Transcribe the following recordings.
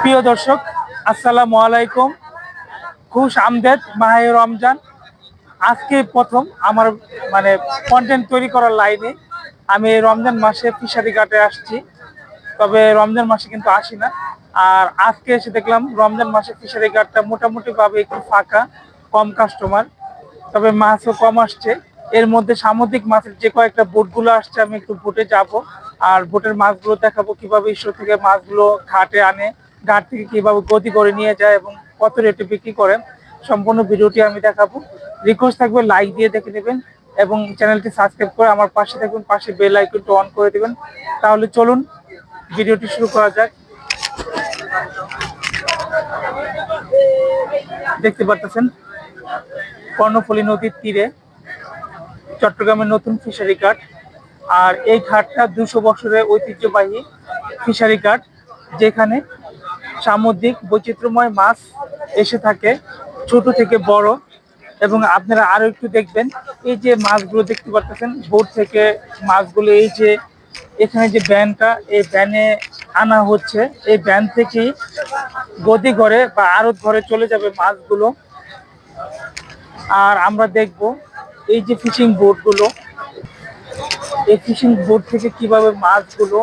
প্রিয় দর্শক, আসসালামু আলাইকুম। খুশ আমদেদ, মাহে রমজান। আজকে প্রথম আমার মানে কন্টেন্ট তৈরি করার লাইনে আমি রমজান মাসে ফিশারি ঘাটে আসছি। তবে রমজান মাসে কিন্তু আসি না। আর আজকে এসে দেখলাম রমজান মাসে ফিশারি ঘাটটা মোটামুটি ভাবে একটু ফাঁকা, কম কাস্টমার তবে মাছও কম আসছে। এর মধ্যে সামুদ্রিক মাছের যে কয়েকটা বোটগুলো আসছে, আমি একটু বোটে যাব আর বোটের মাছগুলো দেখাবো কীভাবে ঈশ্বর থেকে মাছগুলো ঘাটে আনে, ঘাট থেকে কীভাবে গতি করে নিয়ে যায় এবং কত রেটে বিক্রি করে। সম্পূর্ণ ভিডিওটি আমি দেখাবো। রিকোয়েস্ট থাকবে লাইক দিয়ে দেখে নেবেন এবং চ্যানেলটি সাবস্ক্রাইব করে আমার পাশে থাকবেন, পাশে বেল আইকনটি অন করে দেবেন। তাহলে চলুন ভিডিওটি শুরু করা যাক। দেখতে পাচ্ছেন কর্ণফুলী নদীর তীরে চট্টগ্রামের নতুন ফিশারি ঘাট আর এই ঘাটটা দুশো বছরের ঐতিহ্যবাহী ফিশারি ঘাট যেখানে সামুদ্রিক বৈচিত্র্যময় মাছ এসে থাকে, ছোট থেকে বড়। এবং আপনারা আরও একটু দেখবেন, এই যে মাছগুলো দেখতে পাচ্ছেন বোট থেকে মাছগুলো এই যে এখানে যে ব্যানটা, এই ব্যানে আনা হচ্ছে, এই ব্যান থেকেই গদি ঘরে বা আড়ত ঘরে চলে যাবে মাছগুলো। আর আমরা দেখব এই যে ফিশিং বোটগুলো এই ফিশিং বোট থেকে কীভাবে মাছগুলো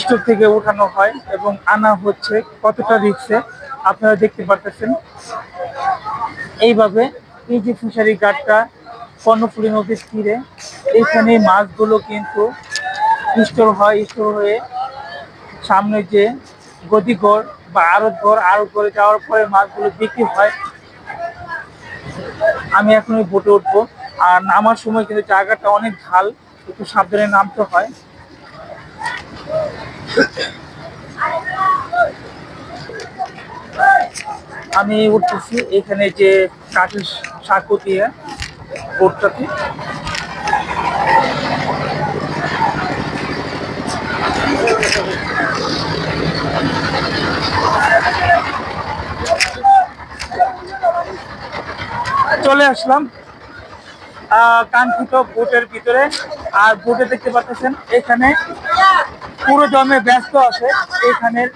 স্টোর থেকে উঠানো হয় এবং আনা হচ্ছে, কতটা রিক্সে আপনারা দেখতে পারতেছেন। এইভাবে এই যে ফিশারি ঘাটটা, কর্ণফুলী নদীর তীরে, এইখানে মাছগুলো কিন্তু স্টোর হয়, স্টোর হয়ে সামনে যে গদিঘর বা আড়ত ঘর আড়ত ঘরে যাওয়ার পরে মাছগুলো বিক্রি হয়। আমি এখন ওই বোটে উঠবো। আর নামার সময় কিন্তু জায়গাটা অনেক ঢাল, একটু সাবধানে নামতে হয়। আমি উঠতেছি এখানে যে কাঠের সাঁকো দিয়ে বোটটাতে চলে আসলাম। কাঙ্ক্ষিত বোটের ভিতরে। আর বোটে দেখতে পাচ্ছেন, এখানে পুরো জমে ব্যস্ত আছে। এখানের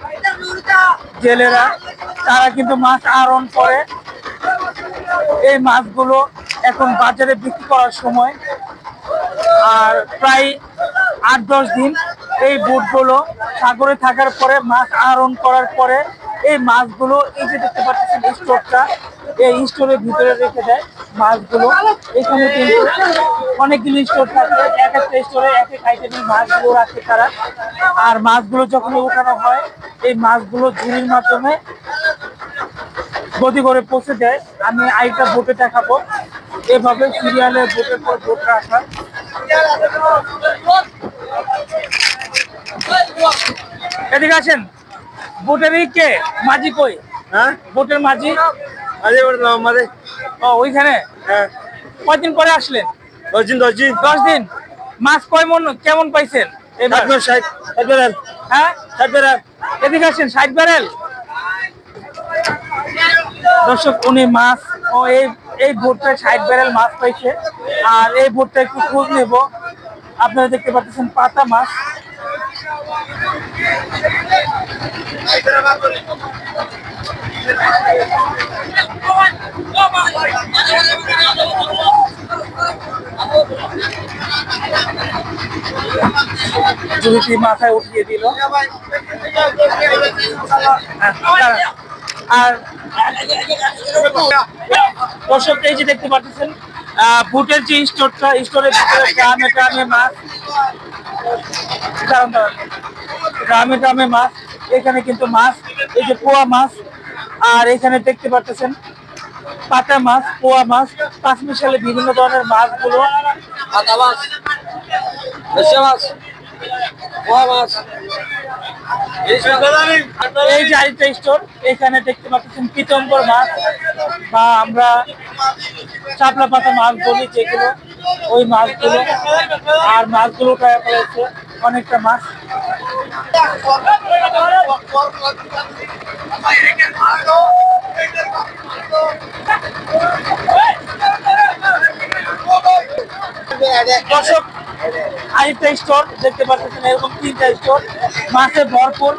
জেলেরা, তারা কিন্তু মাছ আহরণ করে। এই মাছগুলো এখন বাজারে বিক্রি করার সময়। আর প্রায় আট দশ দিন এই বোটগুলো সাগরে থাকার পরে, মাছ আহরণ করার পরে এই মাছগুলো এই যে দেখতে পাচ্ছেন স্টোরটা, এই স্টোরের ভিতরে রেখে দেয় মাছগুলো। এখানে কিন্তু অনেকগুলো স্টোর থাকে, এক একটা স্টোরে এক এক আইটেমের মাছগুলো রাখে তারা। আর মাছগুলো যখন উঠানো হয়, এই মাছগুলো ঝুড়ির মাধ্যমে গতি করে পৌঁছে দেয়। আমি আইটা বোটে দেখাবো। এভাবে সিরিয়ালে বোটের পর বোট রাখা। এদিকে আছেন বোটের কে? মাঝি কই? হ্যাঁ? বোটের মাঝি? ও ওইখানে? হ্যাঁ। কয়দিন পরে আসলেন? দশ দিন দশ দিন। দশ দিন? মাছ কয় মন কেমন পাইছেন? ষাট ষাট। হ্যাঁ? ষাট এদিকে আসেন ষাট ব্যারেল দর্শক উনি মাছ ও এই এই বোটটা ষাট ব্যারেল মাছ পাইছে। আর এই বোটটা একটু খোঁজ নেব। আপনারা দেখতে পাচ্ছেন পাতা মাছ। জুড়িটি মাথায় উঠিয়ে দিল। আর দর্শক, এই যে দেখতে পাচ্ছেন বুটের যে স্টোরটা, স্টোরের ভিতরে গ্রামে গ্রামে মাছ। গ্রামে গ্রামে মাছ। এখানে কিন্তু মাছ এই যে পোয়া মাছ আর এখানে দেখতে পাচ্ছেন পাতা মাছ পোয়া মাছ পাঁচ মিশালে বিভিন্ন ধরনের মাছগুলো। পাতা মাছ মাছ পোয়া মাছ। এই যে আরেকটা স্টোর এখানে দেখতে পাচ্ছেন পিতম্বর মাছ বা আমরা চাপলা পাতা মাছ বলি যেগুলো ওই মাছগুলো। আর মাছগুলো অনেকটা মাছ। দর্শক, আরেকটা স্টোর দেখতে পাচ্ছেন এরকম তিনটা স্টোর মাছে ভরপুর।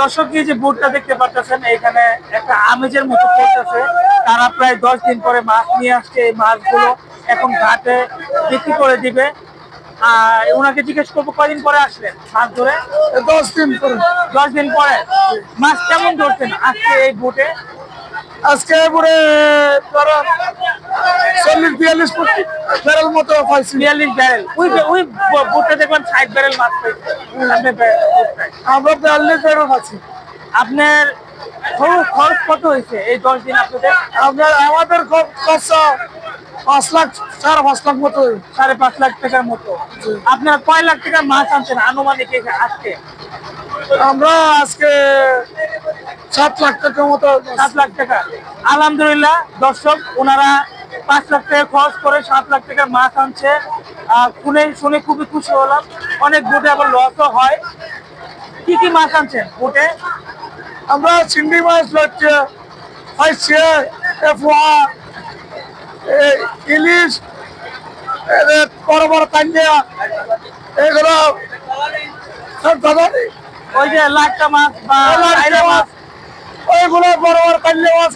দর্শক যে বোটটা দেখতে পাচ্ছেন এখানে একটা আমেজের মতো চলতেছে তারা প্রায় দশ দিন পরে মাছ নিয়ে আসছে এই মাছগুলো। এখন ঘাটে বিক্রি করে দিবে। আর ওনাকে জিজ্ঞেস করব কদিন পরে আসলেন মাছ ধরে? দশ দিন করে দশ দিন পরে? মাছ কেমন ধরছেন আজকে এই বোটে আজকে পরে ধরো চল্লিশ বিয়াল্লিশ ফেরার মতো পাইছি। বিয়াল্লিশ ব্যারেল ওই ওই বোটে দেখবেন ষাট ব্যারেল মাছ পাইছে। ব্যারেল। আমরা বিয়াল্লিশ ফেরত আছি আপনার খরচ কত হয়েছে এই দশ দিন আপনাদের? আপনার আমাদের খরচা পাঁচ লাখ চার পাঁচ লাখ মতো সাড়ে পাঁচ লাখ টাকার মতো। আপনার কয় লাখ টাকার মাছ আনছেন আনুমানিক আজকে? আমরা আজকে সাত লাখ টাকার মতো সাত লাখ টাকা। আলহামদুলিল্লাহ দর্শক ওনারা পাঁচ লাখ টাকা খরচ করে সাত লাখ টাকার মাছ আনছে। আহ, শুনে শুনে খুবই খুশি হলাম। অনেক বোটে আবার লসও হয়। কি কি মাছ আনছেন বোটে আমরা চিংড়ি মাছ ধরছে পাইছে এফুয়া ইলিশ বড় বড় কান্ডিয়া এগুলো সব ওই যে লাট্টা মাছ বা আইলা মাছ ওইগুলো বড় বড় কান্ডিয়া মাছ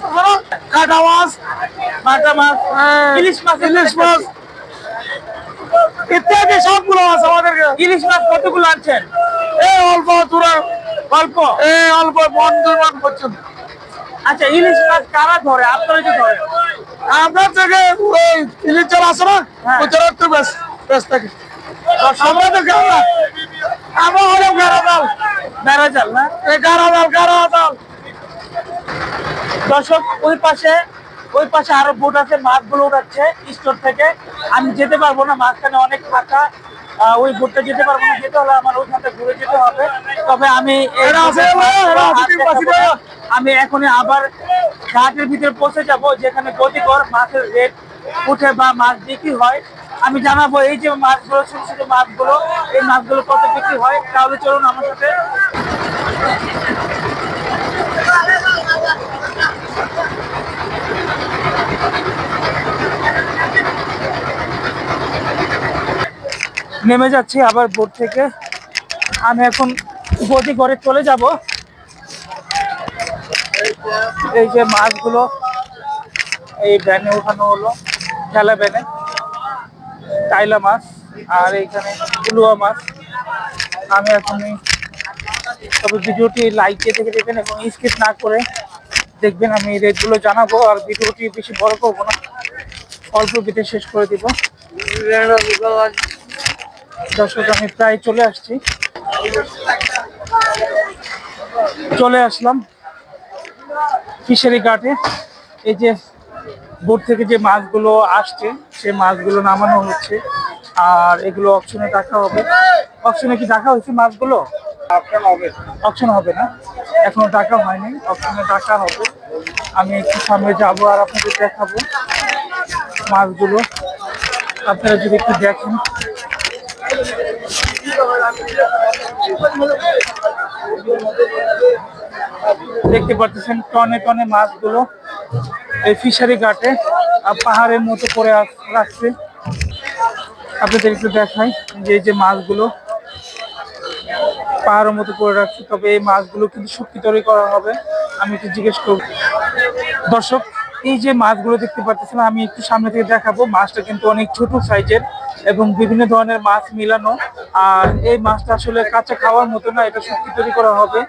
কাটা মাছ। বাটা মাছ। হ্যাঁ, ইলিশ মাছ ইলিশ মাছ। ইত্যাদি সবগুলো আছে আমাদেরকে। ইলিশ মাছ কতগুলো আনছেন? এই অল্প দূরে অল্প? এই অল্প বন্ধু মান পর্যন্ত। আচ্ছা ইলিশ মাছ কারা ধরে? আপনারা কি ধরেন। আপনার থেকে ওই ইলিচার আসে না হ্যাঁ। ওইটার একটু বেশ বেশ থাকে। আমাদের গাড়া। আমরা হলাম গাড়া দাল। বেড়া জাল না? গাড়া দাল গাড়া দাল। দর্শক ওই পাশে ওই পাশে আরও বোট আছে মাছগুলো উঠাচ্ছে স্টোর থেকে। আমি যেতে পারব না মাঝখানে অনেক ফাঁকা। ওই বোটটা যেতে পারব না যেতে হলে আমার ওইখানটা ঘুরে যেতে হবে। তবে আমি। আমি এখনই আবার ঘাটের ভিতরে পৌঁছে যাব যেখানে গতিকর মাছের রেট উঠে বা মাছ বিক্রি হয়। আমি জানাব এই যে মাছগুলো ছোট ছোট মাছগুলো এই মাছগুলো কত বিক্রি হয়। তাহলে চলুন আমার সাথে। নেমে যাচ্ছি আবার বোট থেকে। আমি এখন গতি করে চলে যাব। এই যে মাছগুলো, এই ভ্যানে উঠানো হলো, ঠেলা ভ্যানে টাইলা মাছ আর এইখানে কুলুয়া মাছ। আমি এখন তবে ভিডিওটি লাইকে থেকে দেখবেন এবং স্কিপ না করে দেখবেন, আমি রেটগুলো জানাব আর ভিডিওটি বেশি বড় করব না। অল্প ভিডিও শেষ করে দিব। দর্শক আমি প্রায় চলে আসছি। চলে আসলাম ফিশারি ঘাটে। এই যে বোট থেকে যে মাছগুলো আসছে সেই মাছগুলো নামানো হচ্ছে। আর এগুলো অপশনে রাখা হবে। অপশনে কি রাখা হয়েছে মাছগুলো? অপশন হবে। না। এখনও টাকা হয়নি। অপশনে টাকা হবে। আমি একটু সামনে যাব আর আপনাদের দেখাবো মাছগুলো। আপনারা যদি একটু দেখেন। দেখতে পাচ্ছেন, টনে টনে মাছগুলো এই ফিশারি ঘাটে পাহাড়ের মতো করে রাখছে। আপনাদের একটু দেখাই যে এই যে মাছগুলো পাহাড়ের মতো করে রাখছে, তবে এই মাছগুলো কিন্তু শুক্তি তৈরি করা হবে। আমি একটু জিজ্ঞেস করব। দর্শক, এই যে মাছগুলো দেখতে পাচ্ছেন, আমি একটু সামনে থেকে দেখাবো। মাছটা কিন্তু অনেক ছোট সাইজের। এবং বিভিন্ন ধরনের মাছ মিলানো। আর এই মাছটা আসলে কাঁচা খাওয়ার মতো না এটা শুক্তি তৈরি করা হবে।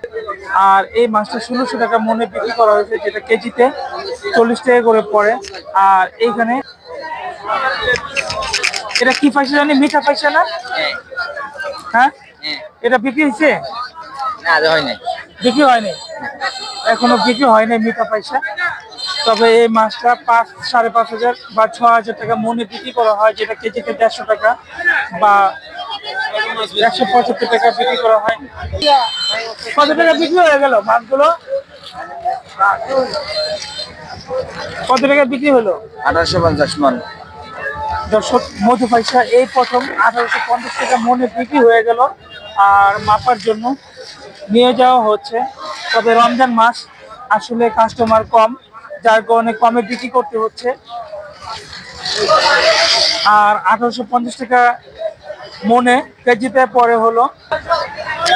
আর এই মাছটা ষোলোশো টাকা মনে বিক্রি করা হয়েছে যেটা কেজিতে চল্লিশ টাকা করে পড়ে। আর এইখানে এটা কি পাইছে জানি? মিঠা পাইছে না? হ্যাঁ? এটা বিক্রি হয়েছে? হয় বিক্রি হয়নি? এখনও বিক্রি হয়নি মিঠা পয়সা। তবে এই মাছটা পাঁচ সাড়ে পাঁচ হাজার বা ছ হাজার টাকা মনে বিক্রি করা হয় যেটা কেজিতে দেড়শো টাকা বা একশো পঁচাত্তর টাকা বিক্রি করা হয়। কত টাকা বিক্রি হয়ে গেল মাছগুলো। কত টাকা বিক্রি হলো? আঠারোশো পঞ্চাশ মান। দর্শক মধু পয়সা এই প্রথম আঠারোশো পঞ্চাশ টাকা মনে বিক্রি হয়ে গেল আর মাপার জন্য নিয়ে যাওয়া হচ্ছে। তবে রমজান মাস আসলে কাস্টমার কম। যার কারণে কমে বিক্রি করতে হচ্ছে। আর আঠারোশো পঞ্চাশ টাকা মনে কেজিতে পরে হলো।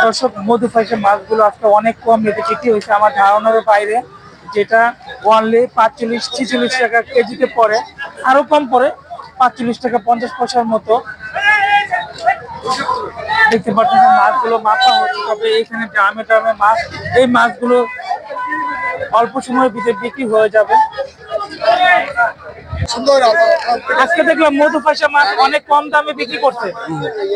দর্শক, মধু ফাইসের মাছগুলো আজকে অনেক কম রেটে বিক্রি হয়েছে। আমার ধারণার বাইরে যেটা ওয়ানলি পাঁচচল্লিশ, ছিচল্লিশ টাকা কেজিতে পড়ে আরও কম পড়ে পাঁচচল্লিশ টাকা পঞ্চাশ পয়সার মতো। দেখতে পাচ্ছেন মাছগুলো মাপা হচ্ছে, তবে এখানে ড্রামে ড্রামে মাছ, এই মাছগুলো অল্প সময়ের ভিতরে বিক্রি হয়ে যাবে। আজকে দেখলাম মধু ফাঁসা মাছ অনেক কম দামে বিক্রি করছে।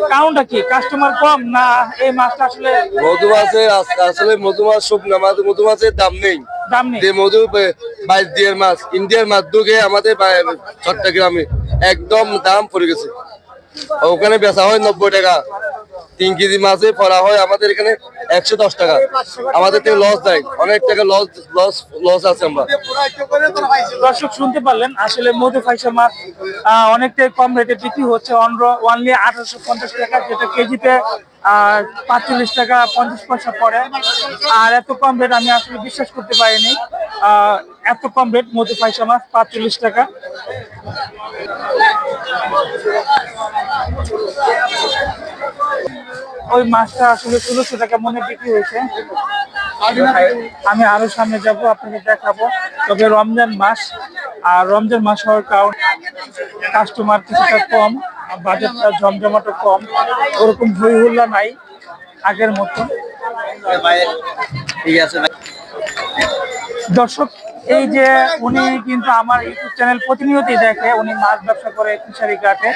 কারণটা কি? কাস্টমার কম না এই মাছটা আসলে মধু মাছের আসলে মধু মাছ শুকনো মাছ মধু মাছের দাম নেই। দাম নেই। যে মধু বাইশ দিয়ের মাছ ইন্ডিয়ার মাছ দুগে আমাদের বা- চট্টগ্রামে একদম দাম পড়ে গেছে। ওখানে বেচা হয় নব্বই টাকা। তিন কেজি মাছে পড়া হয় আমাদের এখানে একশো দশ টাকা। আমাদের থেকে লস দেয় অনেক টাকা লস লস লস আছে আমরা। দর্শক, শুনতে পারলেন, আসলে মধু ফাইসা মাছ অনেকটাই কম রেটে বিক্রি হচ্ছে। অনলি আঠারোশো পঞ্চাশ টাকা, যেটা কেজিতে পাঁচচল্লিশ টাকা, পঞ্চাশ পয়সা পড়ে। আর এত কম রেট আমি আসলে বিশ্বাস করতে পারিনি। এত কম রেট মধু ফাইসা মাছ, পাঁচচল্লিশ টাকা। ওই মাছটা আসলে ষোলোশো টাকা মনে বিক্রি হয়েছে? আমি আরও সামনে যাব আপনাকে দেখাবো। তবে রমজান মাস আর রমজান মাস হওয়ার কারণে কাস্টমার কিছুটা কম বাজারটা জমজমাটো কম। ওরকম হই হুল্লা নাই আগের মতো। ঠিক আছে দর্শক এই যে উনি কিন্তু আমার ইউটিউব চ্যানেল প্রতিনিয়তই দেখে, উনি মাছ ব্যবসা করে ফিশারি ঘাটে।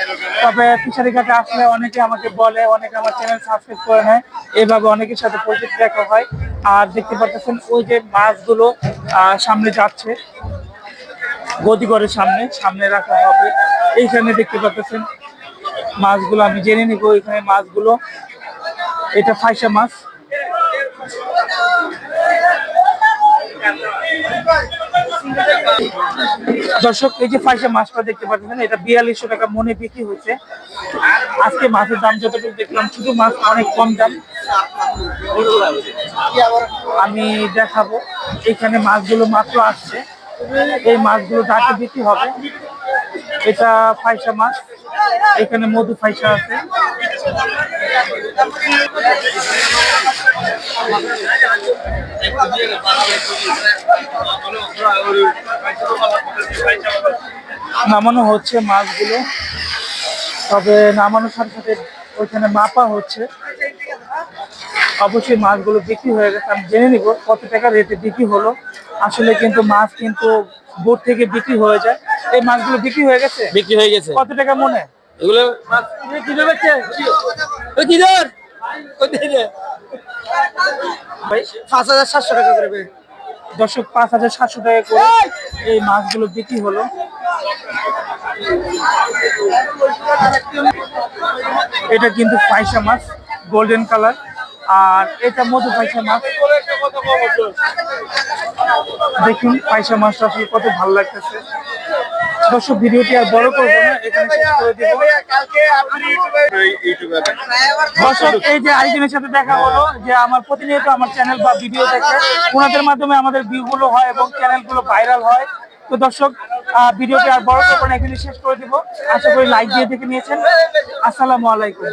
তবে ফিশারি ঘাটে আসলে অনেকে আমাকে বলে, অনেকে আমার চ্যানেল সাবস্ক্রাইব করে নেয়। এইভাবে অনেকের সাথে পরিচিত দেখা হয়। আর দেখতে পাচ্ছেন ওই যে মাছগুলো সামনে যাচ্ছে। গদিঘরের সামনে সামনে রাখা হবে। এইখানে দেখতে পাচ্ছেন মাছগুলো, আমি জেনে নিব এখানে মাছগুলো। এটা ফাইসা মাছ। দর্শক, এই যে ফাইসা মাছটা দেখতে পাচ্ছেন, এটা বিয়াল্লিশশো টাকা মনে বিক্রি হয়েছে। আজকে মাছের দাম যতটুকু দেখলাম, শুধু মাছ অনেক কম দাম। আমি দেখাবো, এখানে মাছগুলো মাত্র আসছে। এই মাছগুলো দাঁড়িয়ে বিক্রি হবে, এটা ফাইসা মাছ। এখানে মধু ফাইসা আছে। নামানো হচ্ছে মাছগুলো। তবে নামানোর সাথে সাথে ওইখানে মাপা হচ্ছে। অবশ্যই মাছগুলো বিক্রি হয়ে গেছে। আমি জেনে নিব কত টাকা রেটে বিক্রি হলো। আসলে কিন্তু মাছ কিন্তু বোট থেকে বিক্রি হয়ে যায়। এই মাছগুলো বিক্রি হয়ে গেছে? বিক্রি হয়ে গেছে। কত টাকা মনে? এগুলো পাঁচ হাজার সাতশো টাকা করে। দর্শক পাঁচ হাজার সাতশো টাকা করে এই মাছগুলো বিক্রি হলো। এটা কিন্তু পয়সা মাছ গোল্ডেন কালার আর এটা মধু পয়সা মাছ। দেখুন, পয়সা মাছটা আসলে কত ভালো লাগতেছে। দর্শক, ভিডিওটি আর বড় করব না দর্শক, এই যে আরেকজনের সাথে দেখা হলো, যে আমার প্রতিনিয়ত আমার চ্যানেল বা ভিডিও দেখে, ওনাদের মাধ্যমে আমাদের ভিউ গুলো হয় এবং চ্যানেলগুলো ভাইরাল হয়। তো দর্শক ভিডিওটি আর বড় করব না, এখানে শেষ করে দিব। আশা করি লাইক দিয়ে দেখে নিয়েছেন। আসসালামু আলাইকুম।